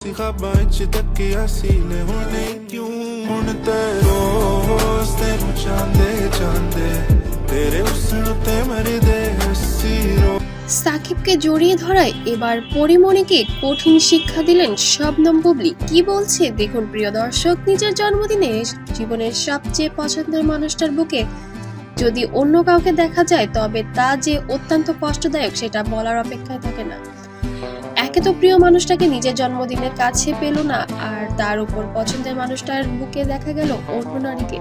ਸੀ ਖਾਬਾਂ ਵਿੱਚ ਤੱਕਿਆ ਸੀ ਲੈ ਹੁਣੇ ਕਿਉਂ ਹੁਣ ਤੇ ਰੋਜ਼ ਤੈਨੂੰ ਚਾਹੁੰਦੇ ਚਾਹੁੰਦੇ ਤੇਰੇ ਹੁਸਨ ਤੇ ਮਰਦੇ ਹੱਸੀ রো সাকিবকে জড়িয়ে ধরায় এবার পরিমণিকে কঠিন শিক্ষা দিলেন শবনম বুবলি কি বলছে দেখুন প্রিয় দর্শক নিজের জন্মদিনে জীবনের সবচেয়ে পছন্দের মানুষটার বুকে যদি অন্য কাউকে দেখা যায় তবে তা যে অত্যন্ত কষ্টদায়ক সেটা বলার অপেক্ষায় থাকে না একে তো প্রিয় মানুষটাকে নিজের জন্মদিনের কাছে পেল না, আর তার উপর পছন্দের মানুষটার বুকে দেখা গেল অন্য নারীকে।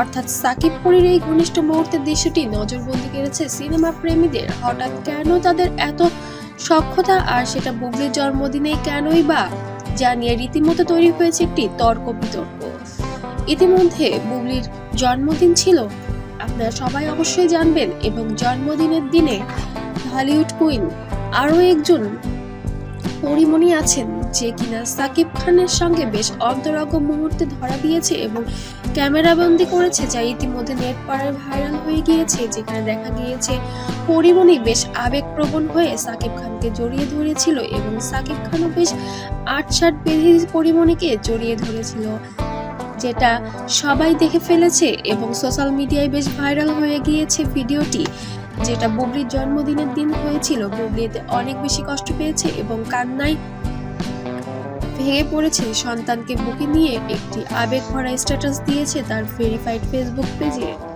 অর্থাৎ সাকিব পুরীর এই ঘনিষ্ঠ মুহূর্তের দৃশ্যটি নজরবন্দি করেছে সিনেমা প্রেমীদের। হঠাৎ কেন তাদের এত সক্ষতা আর সেটা বুবলির জন্মদিনে কেনই বা? জানিয়ে রীতিমতো তৈরি হয়েছে একটি তর্ক বিতর্ক। ইতিমধ্যে বুবলির জন্মদিন ছিল। আপনারা সবাই অবশ্যই জানবেন, এবং জন্মদিনের দিনে হলিউড কুইন আরও একজন পরিমণি আছেন, যে কিনা সাকিব খানের সঙ্গে বেশ অন্তরঙ্গ মুহূর্তে ধরা দিয়েছে এবং ক্যামেরাবন্দি করেছে, যা ইতিমধ্যে নেট পাড়ায় ভাইরাল হয়ে গিয়েছে, যেখানে দেখা গিয়েছে পরিমণি বেশ আবেগপ্রবণ হয়ে সাকিব খানকে জড়িয়ে ধরেছিল এবং সাকিব খানও বেশ আটসাট বেঁধে পরিমণিকে জড়িয়ে ধরেছিল, যেটা সবাই দেখে ফেলেছে এবং সোশ্যাল মিডিয়ায় বেশ ভাইরাল হয়ে গিয়েছে ভিডিওটি। যেটা বুবলির জন্মদিনের দিন হয়েছিল। বুবলি এতে অনেক বেশি কষ্ট পেয়েছে এবং কান্নায় ভেঙে পড়েছে। সন্তানকে বুকে নিয়ে একটি আবেগ ভরা স্ট্যাটাস দিয়েছে তার ভেরিফাইড ফেসবুক পেজে